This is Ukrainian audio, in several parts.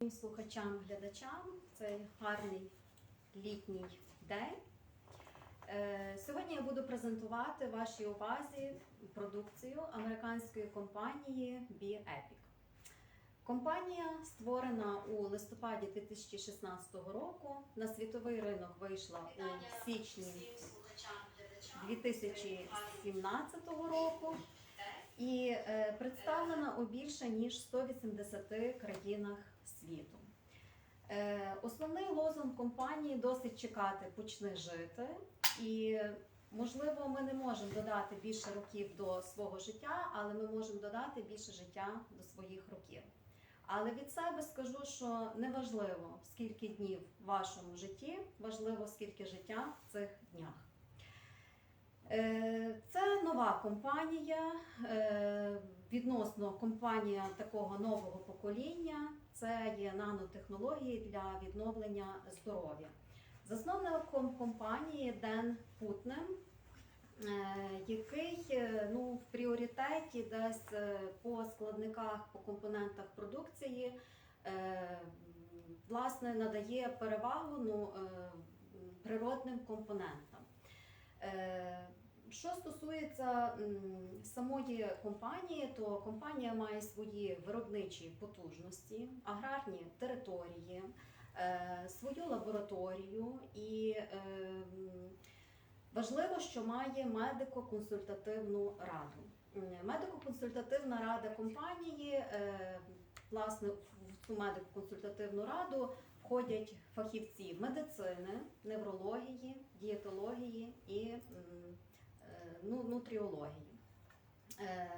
Всім слухачам, глядачам цей гарний літній день. Е, Сьогодні я буду презентувати вашій увазі продукцію американської компанії BeEpic. Компанія створена у листопаді 2016 року. На світовий ринок вийшла у січні 2017 року і е, представлена у більше ніж 180 країнах світу. Е, Основний лозунг компанії досить чекати, почни жити. І можливо, ми не можемо додати більше років до свого життя, але ми можемо додати більше життя до своїх років. Але від себе скажу, що неважливо, скільки днів в вашому житті, важливо, скільки життя в цих днях. Е, Це нова компанія, е, відносно компанія такого нового покоління. Це є нанотехнології для відновлення здоров'я. Засновником компанії Ден Путнем, е, який ну, в пріоритеті десь по складниках, по компонентах продукції власне надає перевагу ну, природним компонентам. Що стосується самої компанії, то компанія має свої виробничі потужності, аграрні території, е, свою лабораторію і е, важливо, що має медико-консультативну раду. Медико-консультативна рада компанії, е, власне, в цю медико-консультативну раду входять фахівці медицини, неврології, дієтології і ну, нутріології. Е,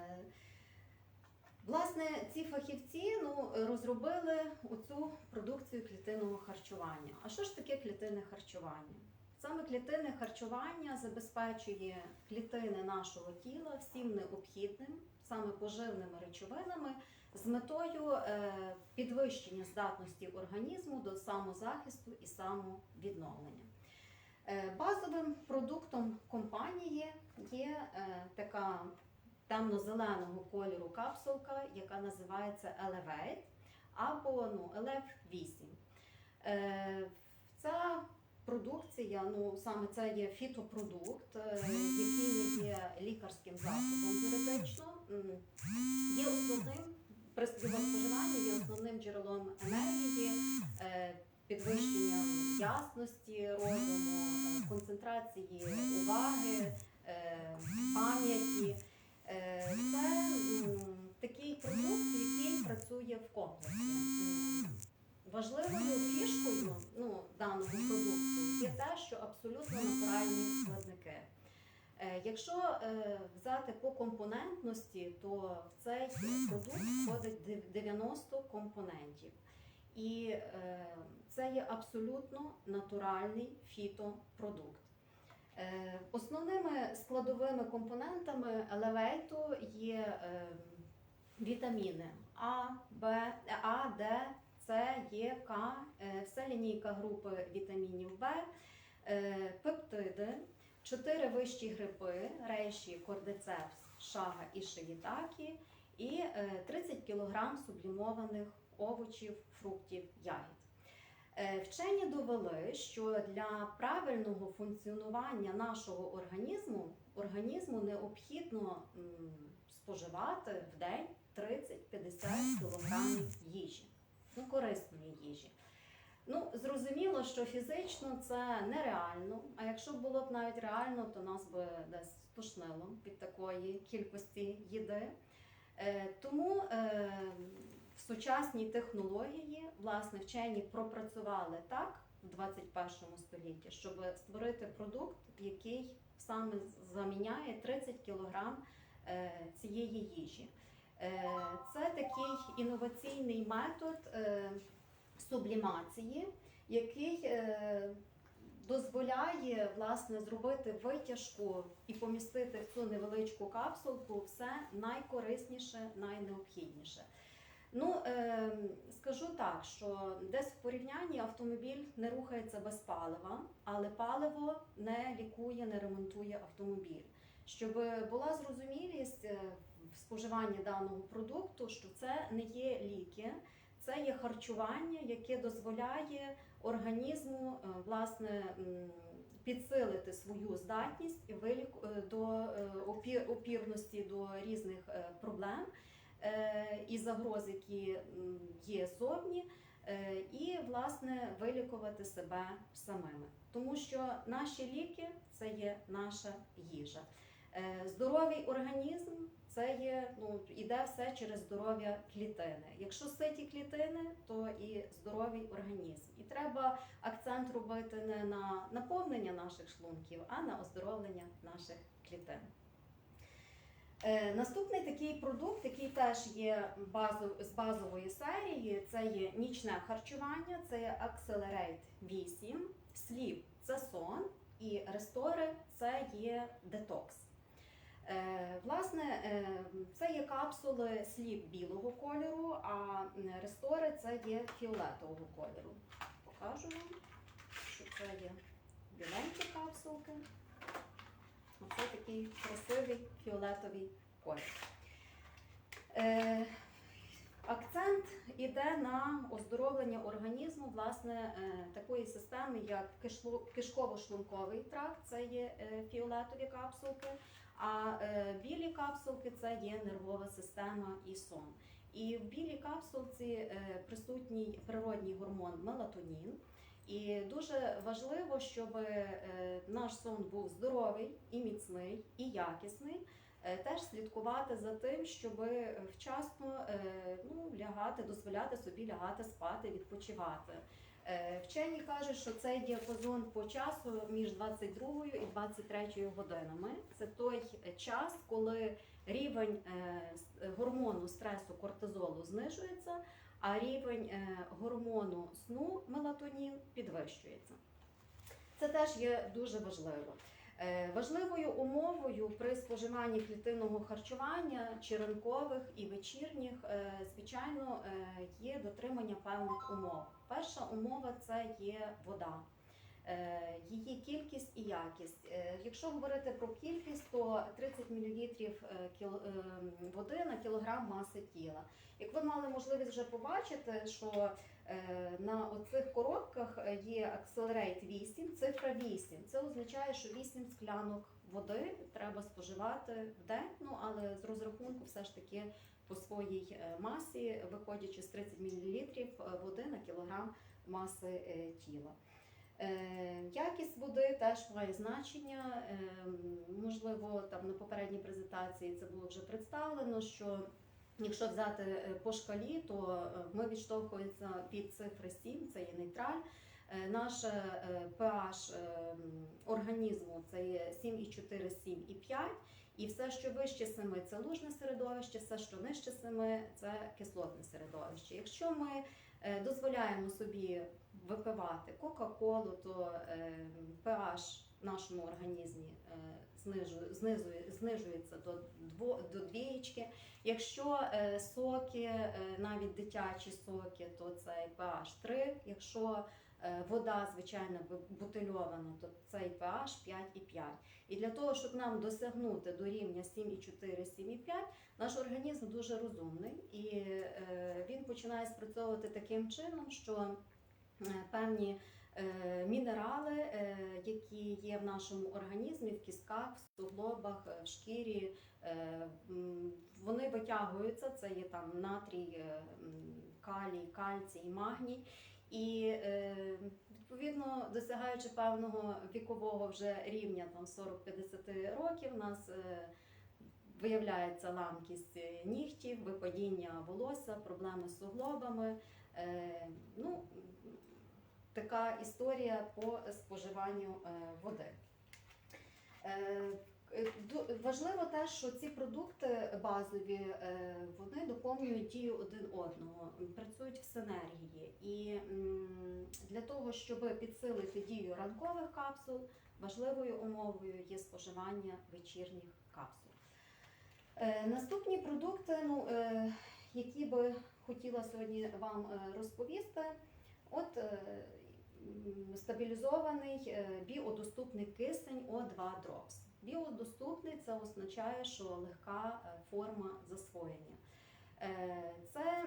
Власне, ці фахівці ну, розробили оцю продукцію клітинного харчування. А що ж таке клітинне харчування? Саме клітинне харчування забезпечує клітини нашого тіла всім необхідним, саме поживними речовинами, з метою е, підвищення здатності організму до самозахисту і самовідновлення. Е, Базовим продуктом компанії є е, така темно-зеленого кольору капсулка, яка називається Elevate або ну, Elev 8. Е, Ця продукція, ну саме це є фітопродукт, який не є лікарським засобом юридично, є основним при споживанні є основним джерелом енергії, підвищенням ясності розуму, концентрації уваги, е, пам'яті. Е, Це такий продукт, який працює в комплексі. Важливою фішкою ну, даного продукту є те, що абсолютно натуральні складники. Е, Якщо взяти по компонентності, то в цей продукт входить 90 компонентів. І це є абсолютно натуральний фітопродукт. Е, Основними складовими компонентами елевейту є е, вітаміни А, Б, А, Д, С, Е, К, е, все лінійка групи вітамінів е, пептиди, чотири вищі гриби, рейші, кордицепс, шага і шиїтакі, і е, 30 кг сублімованих овочів, фруктів, ягід. Е, Вчені довели, що для правильного функціонування нашого організму організму необхідно споживати в день 30-50 кг їжі, ну, корисної їжі. Ну, зрозуміло, що фізично це нереально. А якщо було б навіть реально, то нас би десь тошнило від такої кількості їди. Е, Тому в сучасній технології власне вчені пропрацювали так в 21 столітті, щоб створити продукт, який саме заміняє 30 кг е, цієї їжі. Е, Це такий інноваційний метод е, сублімації, який дозволяє власне зробити витяжку і помістити в цю невеличку капсулку все найкорисніше, найнеобхідніше. Ну, е, скажу так, що десь в порівнянні автомобіль не рухається без палива, але паливо не лікує, не ремонтує автомобіль. Щоб була зрозумілість е, в споживанні даного продукту, що це не є ліки, це є харчування, яке дозволяє організму е, власне підсилити свою здатність і е, до опірності до різних проблем і загроз, які є зовні, е, і власне вилікувати себе самими. Тому що наші ліки це є наша їжа. Е, Здоровий організм це є ну іде все через здоров'я клітини. Якщо ситі клітини, то і здоровий організм. І треба акцент робити не на наповнення наших шлунків, а на оздоровлення наших клітин. Е, Наступний такий продукт, який теж є з базової серії, це є нічне харчування, це є Accelerate 8, сліп це сон, і рестори це є детокс. Власне, е, це є капсули сліп білого кольору, а рестори це є фіолетового кольору. Покажу вам, що це є біленькі капсулки. Оце такий красивий фіолетовий колір. Е, акцент іде на оздоровлення організму власне е, такої системи, як кишково-шлунковий тракт, це є е, фіолетові капсулки, а е, білі капсулки це є нервова система і сон. І в білій капсулці е, присутній природній гормон мелатонін. І дуже важливо, щоб е, наш сон був здоровий і міцний, і якісний. Е, Теж слідкувати за тим, щоб вчасно е, ну, лягати, дозволяти собі лягати спати, відпочивати. Вчені кажуть, що цей діапазон по часу між 22 і 23 годинами. Це той час, коли рівень гормону стресу кортизолу знижується, а рівень е, гормону сну мелатонін підвищується. Це теж є дуже важливо. Е, Важливою умовою при споживанні клітинного харчування чи ранкових і вечірніх, е, звичайно, є дотримання певних умов. Перша умова це є вода. Е, Її кількість і якість. Е, Якщо говорити про кількість, то 30 мл води на кілограм маси тіла. Як ви мали можливість вже побачити, що е, на оцих коробках е, є Accelerate 8, цифра 8. Це означає, що 8 склянок води треба споживати в день, ну але з розрахунку все ж таки по своїй е, масі, виходячи з 30 мл води на кілограм маси е, тіла. Е, Якість води теж має значення. Е, Можливо, там на попередній презентації це було вже представлено, що якщо взяти е, по шкалі, то ми відштовхуємося від цифри 7, це є нейтраль. Наш pH організму це є 7,4, 7,5. І все, що вище 7 – це лужне середовище, все, що нижче 7 – це кислотне середовище. Якщо ми дозволяємо собі випивати Кока-Колу, то е, pH в нашому організмі е, знижує, знижується до, до двієчки. Якщо е, соки, е, навіть дитячі соки, то цей pH 3. Якщо е, вода, звичайно, бутильована, то цей pH 5,5. І для того, щоб нам досягнути до рівня 7,4, 7,5, наш організм дуже розумний і е, він починає спрацьовувати таким чином, що е, певні е, мінерали, е, які є в нашому організмі, в кістках, в суглобах, е, в шкірі, е, вони витягуються. Це є там натрій, е, калій, кальцій, магній. І е, відповідно, досягаючи певного вікового вже рівня, там 40-50 років, у нас е, виявляється ламкість е, нігтів, випадіння волосся, проблеми з суглобами. Е, ну, така історія по споживанню е, води. Е, Важливо те, що ці продукти базові е, вони доповнюють дію один одного, працюють в синергії. І для того, щоб підсилити дію ранкових капсул, важливою умовою є споживання вечірніх капсул. Наступні продукти, ну, які би хотіла сьогодні вам розповісти, от стабілізований е, біодоступний кисень О2 Drops. Біодоступний це означає, що легка е, форма засвоєння. Е, Це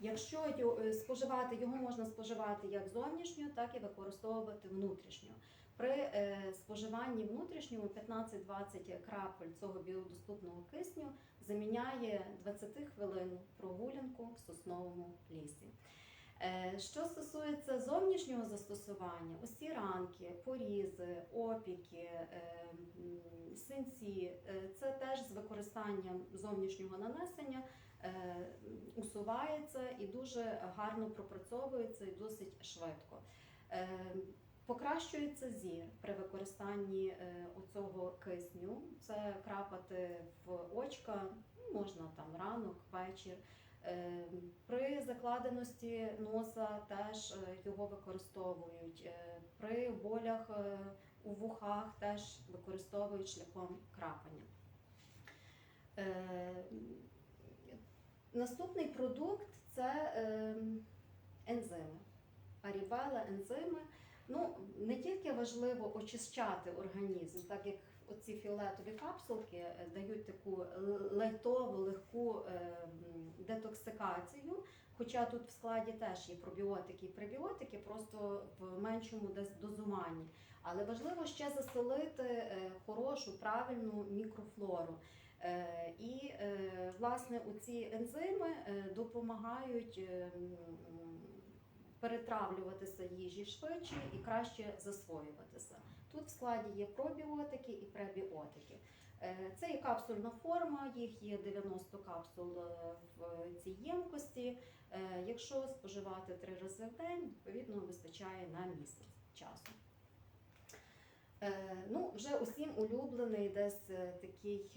Якщо споживати його можна споживати як зовнішньо, так і використовувати внутрішньо. При споживанні внутрішньому 15-20 крапель цього біодоступного кисню заміняє 20 хвилин прогулянку в сосновому лісі. Е, Що стосується зовнішнього застосування, усі ранки, порізи, опіки, е, синці, е, це теж з використанням зовнішнього нанесення усувається і дуже гарно пропрацьовується і досить швидко. Покращується зір при використанні оцього кисню. Це крапати в очка, ну, можна там ранок, вечір. Е, При закладеності носа теж е, його використовують. Е, При болях е, у вухах теж використовують шляхом крапання. Е, Наступний продукт це е, ензими. Арібела, ензими. Ну, не тільки важливо очищати організм, так як оці фіолетові капсулки е, дають таку лайтову, легку е, детоксикацію. Хоча тут в складі теж є пробіотики і пребіотики, просто в меншому дозуванні. Але важливо ще заселити е, хорошу, правильну мікрофлору. І власне ці ензими допомагають перетравлюватися їжі швидше і краще засвоюватися. Тут в складі є пробіотики і пребіотики. Е, Це є капсульна форма, їх є 90 капсул е, в цій ємкості. Е, Якщо споживати три рази в день, відповідно вистачає на місяць часу. Ну, вже усім улюблений десь такий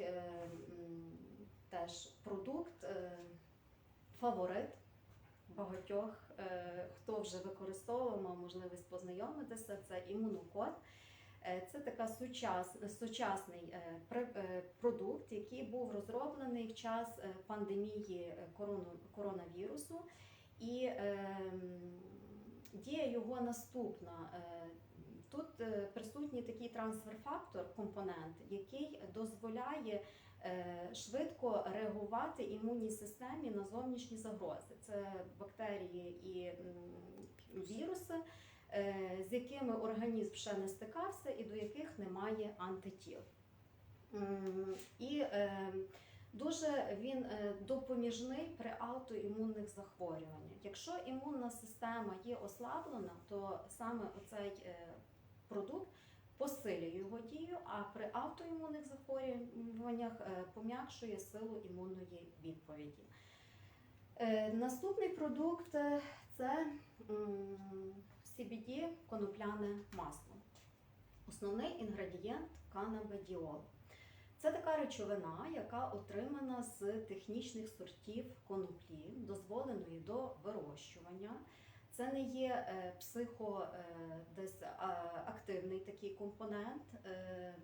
теж продукт, фаворит багатьох, хто вже використовував, мав можливість познайомитися, це імунокод. Е, Це така сучас, сучасний е, е, продукт, який був розроблений в час пандемії коронавірусу. І е, дія його наступна. Тут присутній такий трансфер-фактор, компонент, який дозволяє швидко реагувати імунній системі на зовнішні загрози. Це бактерії і віруси, з якими організм ще не стикався і до яких немає антитіл. І е, дуже він е, допоміжний при аутоімунних захворюваннях. Якщо імунна система є ослаблена, то саме оцей е, продукт посилює його дію, а при автоімунних захворюваннях е, пом'якшує силу імунної відповіді. Е, Наступний продукт е, це CBD конопляне масло. Основний інгредієнт канабедіол. Це така речовина, яка отримана з технічних сортів коноплі, дозволеної до вирощування. Це не є е, психо е, активний такий компонент, е,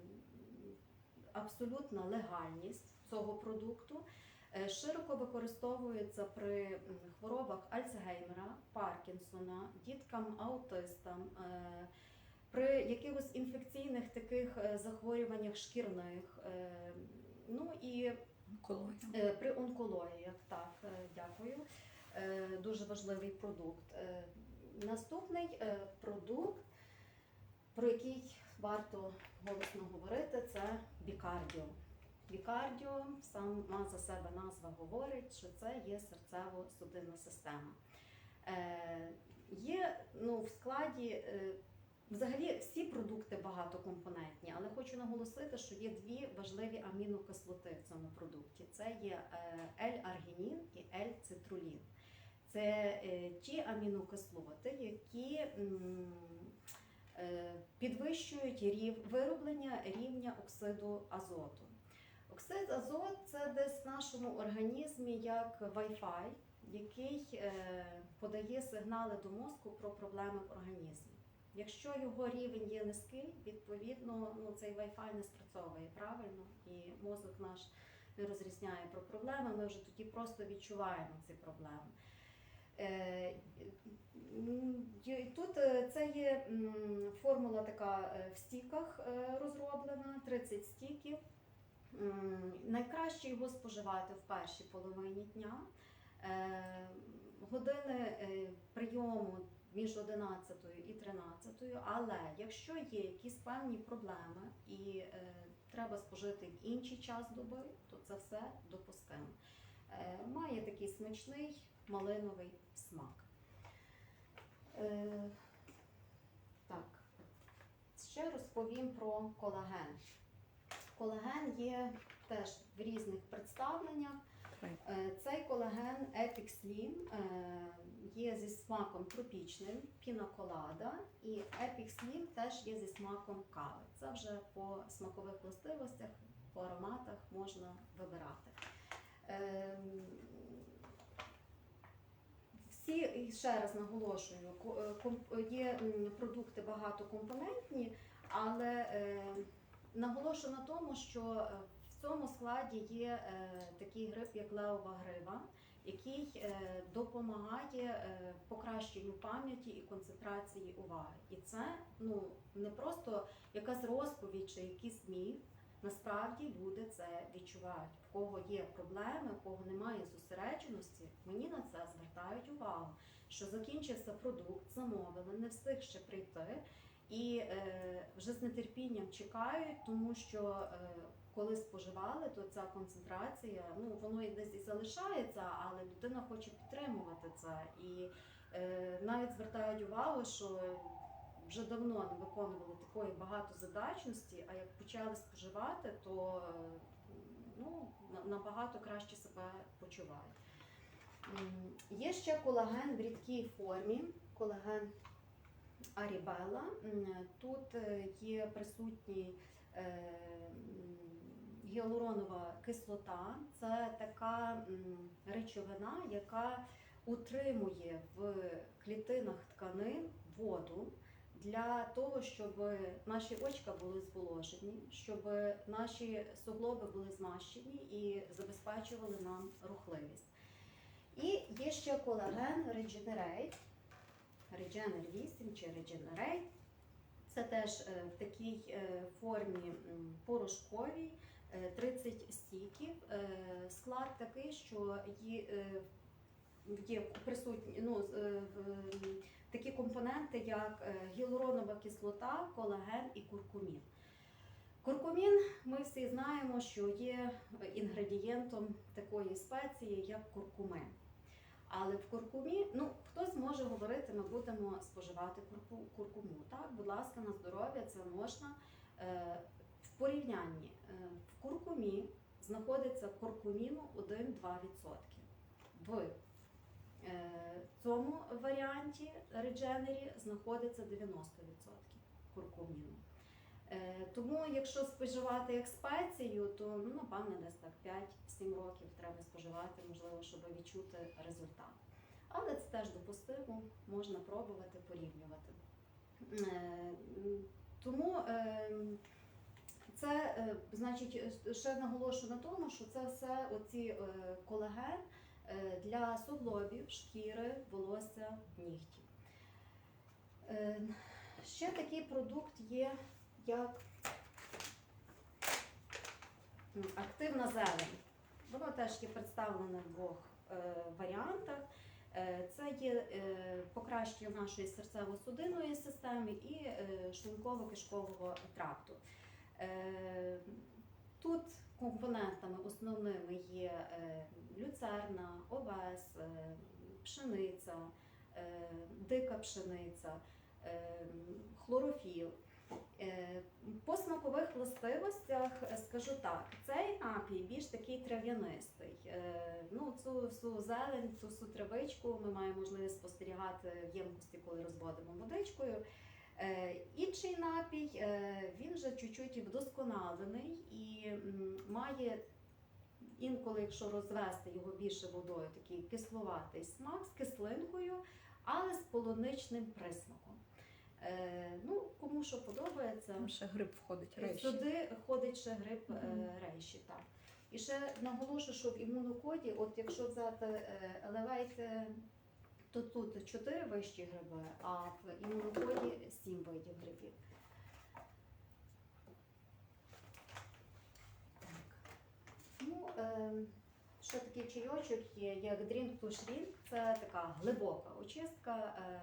абсолютна легальність цього продукту. Е, Широко використовується при хворобах Альцгеймера, Паркінсона, діткам аутистам, е, при якихось інфекційних таких е, захворюваннях шкірних. Ну і Онкологія. При онкологіях, так, дякую. Дуже важливий продукт. Наступний продукт, про який варто голосно говорити, це бікардіо. Бікардіо, сама за себе назва говорить, що це є серцево-судинна система. Е, Є ну, в складі е, Взагалі всі продукти багатокомпонентні, але хочу наголосити, що є дві важливі амінокислоти в цьому продукті: це є е, L-аргінін і L-цитрулін. Це е, ті амінокислоти, які е, підвищують рів, вироблення рівня оксиду азоту. Оксид азот це десь в нашому організмі як Wi-Fi, який е, подає сигнали до мозку про проблеми в організмі. Якщо його рівень є низький, відповідно ну, цей Wi-Fi не спрацьовує правильно, і мозок наш не розрізняє про проблеми. Ми вже тоді просто відчуваємо ці проблеми. Е, Тут е, це є формула така в стіках розроблена, 30 стіків. Найкраще його споживати в першій половині дня. Е, години е, прийому між 11 і 13, але якщо є якісь певні проблеми і е, треба спожити в інший час доби, то це все допустимо. Має такий смачний малиновий смак. Так, ще розповім про колаген. Колаген є теж в різних представленнях. Е, Цей колаген Epic Slim е, є зі смаком тропічним, пінаколада, і Epic Slim теж є зі смаком кави. Це вже по смакових властивостях, по ароматах можна вибирати. Ем, Всі, ще раз наголошую, е, є продукти багатокомпонентні, але наголошую на тому, що е, в цьому складі є е, такий гриб, як левова грива, який е, допомагає покращенню пам'яті і концентрації уваги. І це ну не просто якась розповідь чи якийсь міф. Насправді люди це відчувають. В кого є проблеми, в кого немає зосередженості, мені на це звертають увагу, що закінчився продукт, замовили, не встиг ще прийти, і е, вже з нетерпінням чекають, тому що е, коли споживали, то ця концентрація, ну воно і десь і залишається, але людина хоче підтримувати це. І е, навіть звертають увагу, що вже давно не виконували такої багатозадачності, а як почали споживати, то е, ну, набагато краще себе почувають. Є ще колаген в рідкій формі, колаген Арібела. Тут е, є присутній е, гіалуронова кислота. Це така речовина, яка утримує в клітинах тканин воду для того, щоб наші очка були зволожені, щоб наші суглоби були змащені і забезпечували нам рухливість. І є ще колаген Regenerate, Regener 8 чи Regenerate. Це теж е, в такій е, формі порошковій, е, 30 стіків. Е, Склад такий, що є, присутні ну, такі компоненти, як гіалуронова кислота, колаген і куркумін. Куркумін, ми всі знаємо, що є інгредієнтом такої спеції, як куркумин. Але в куркумі, ну хтось може говорити, ми будемо споживати курку, куркуму. Так, будь ласка, на здоров'я це можна. Е, в порівнянні е, в куркумі знаходиться куркуміну 1-2%. В е, цьому варіанті редженері знаходиться 90% куркуміну. Е, Тому, якщо споживати як спецію, то ну, напевне десь так 5-7 років треба споживати, можливо, щоб відчути результат. Але це теж допустимо, можна пробувати, порівнювати. Е, Тому е, це, значить, ще наголошую на тому, що це все оці колаген е, для суглобів, шкіри, волосся, нігтів. Ще такий продукт є, як активна зелень. Воно теж є представлене в двох е, варіантах. Е, Це є е, покращення нашої серцево-судинної системи і шлунково-кишкового тракту. Тут компонентами основними є люцерна, овес, пшениця, дика пшениця, хлорофіл. Е, По смакових властивостях е, скажу так, цей напій більш такий трав'янистий. Е, Ну, цю всю зелень, цю всю травичку ми маємо можливість спостерігати в ємкості, коли розводимо водичкою. Інший напій він вже чуть-чуть вдосконалений і має інколи, якщо розвести його більше водою, такий кисловатий смак з кислинкою, але з полуничним присмаком. Е, ну, кому що подобається. Там ще гриб входить речі. Сюди ходить ще гриб Мгм. рейші. Так. І ще наголошую, що в імунокоді, от якщо взяти е, елевейт, е, то тут 4 вищі гриби, а в імунокоді 7 видів грибів. Ну, е, що це такий чайочок є, як Drink to Shrink. Це така глибока очистка. Е,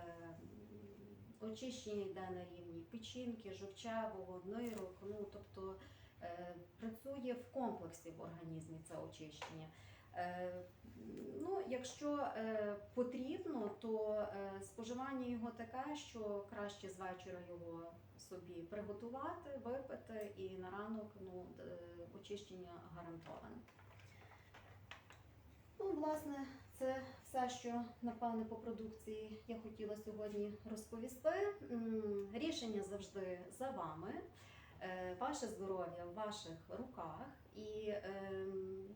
очищення йде на рівні печінки, жовчевого, нирок. Ну, тобто е, працює в комплексі в організмі це очищення. Е, ну, якщо е, потрібно, то е, споживання його таке, що краще з вечора його собі приготувати, випити і на ранок ну, е, очищення гарантоване. Ну, власне, це все, що напевне по продукції я хотіла сьогодні розповісти. Рішення завжди за вами. Е, Ваше здоров'я в ваших руках і ем,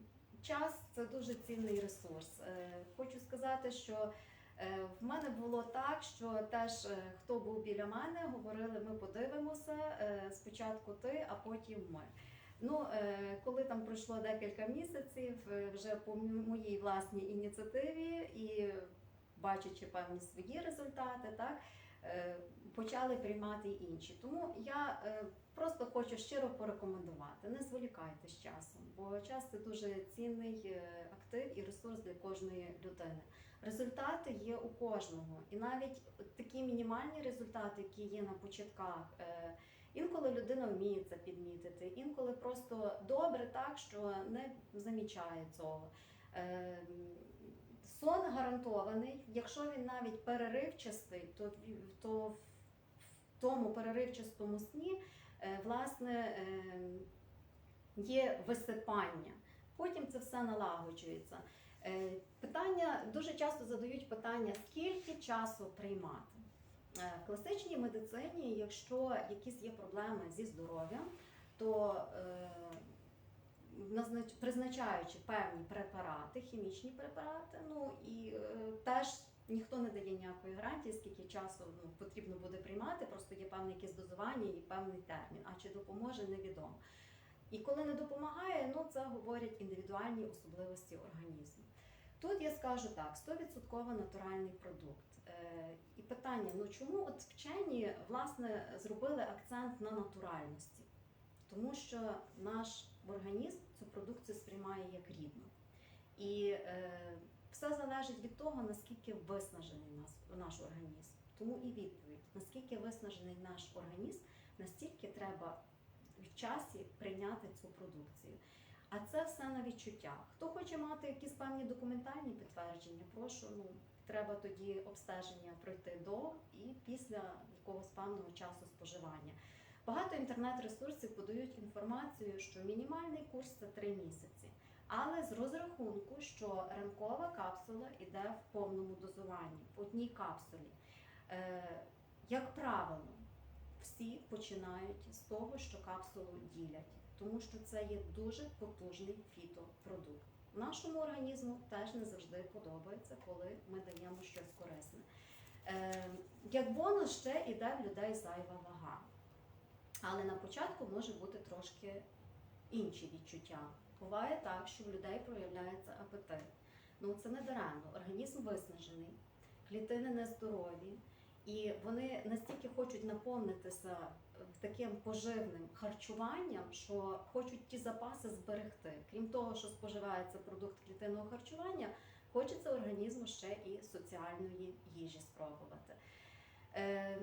час це дуже цінний ресурс. Е, Хочу сказати, що е, в мене було так, що теж хто був біля мене, говорили, ми подивимося спочатку ти, а потім ми. Ну, е, коли там пройшло декілька місяців, е, вже по моїй власній ініціативі і бачачи певні свої результати, так е, почали приймати інші. Тому я просто хочу щиро порекомендувати: не зволікайте з часом, бо час це дуже цінний актив і ресурс для кожної людини. Результати є у кожного, і навіть такі мінімальні результати, які є на початках. Е, Інколи людина вміє це підмітити, інколи просто добре так, що не замічає цього. Ем, Сон гарантований, якщо він навіть переривчастий, то, то в тому переривчастому сні е, власне ем, є висипання. Потім це все налагоджується. Е, Питання дуже часто задають питання, скільки часу приймати. Е, В класичній медицині, якщо якісь є проблеми зі здоров'ям, то е, призначаючи певні препарати, хімічні препарати, ну і е, теж ніхто не дає ніякої гарантії, скільки часу ну, потрібно буде приймати, просто є певне якесь дозування і певний термін. А чи допоможе, невідомо. І коли не допомагає, ну це говорять індивідуальні особливості організму. Тут я скажу так: 100% натуральний продукт. І питання: ну чому от вчені власне зробили акцент на натуральності? Тому що наш організм цю продукцію сприймає як рідну. І е, все залежить від того, наскільки виснажений нас, наш організм. Тому і відповідь: наскільки виснажений наш організм, настільки треба в часі прийняти цю продукцію. А це все на відчуттях. Хто хоче мати якісь певні документальні підтвердження, прошу, ну треба тоді обстеження пройти до і після якогось певного часу споживання. Багато інтернет-ресурсів подають інформацію, що мінімальний курс це 3 місяці, але з розрахунку, що ранкова капсула йде в повному дозуванні в одній капсулі. Е, як правило, всі починають з того, що капсулу ділять, тому що це є дуже потужний фітопродукт. Нашому організму теж не завжди подобається, коли ми даємо щось корисне. Е, як бонус ще йде в людей зайва вага. Але на початку може бути трошки інші відчуття. Буває так, що в людей проявляється апетит. Ну це не даремно. Організм виснажений, клітини нездорові, і вони настільки хочуть наповнитися таким поживним харчуванням, що хочуть ті запаси зберегти. Крім того, що споживається продукт клітинного харчування, хочеться організму ще і соціальної їжі спробувати. Е,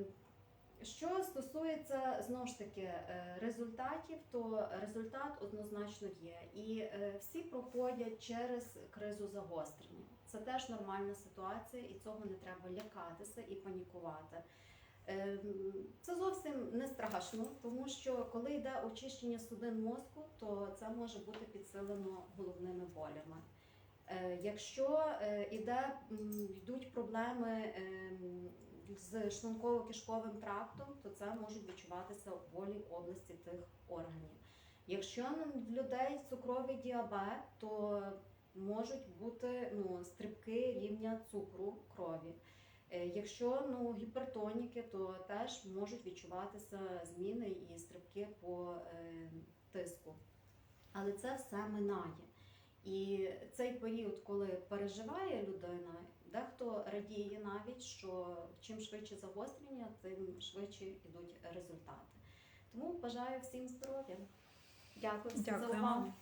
що стосується знову ж таки е, результатів, то результат однозначно є. І е, всі проходять через кризу загострення. Це теж нормальна ситуація, і цього не треба лякатися і панікувати. Ем, Це зовсім не страшно, тому що коли йде очищення судин мозку, то це може бути підсилено головними болями. Е, Якщо е, іде, м, йдуть проблеми ем, з шлунково-кишковим трактом, то це можуть відчуватися болі області тих органів. Якщо в людей цукровий діабет, то можуть бути ну, стрибки рівня цукру крові. Е, Якщо ну, гіпертоніки, то теж можуть відчуватися зміни і стрибки по е, тиску. Але це все минає. І цей період, коли переживає людина, дехто радіє навіть, що чим швидше загострення, тим швидше йдуть результати. Тому бажаю всім здоров'я. Дякую всім за увагу.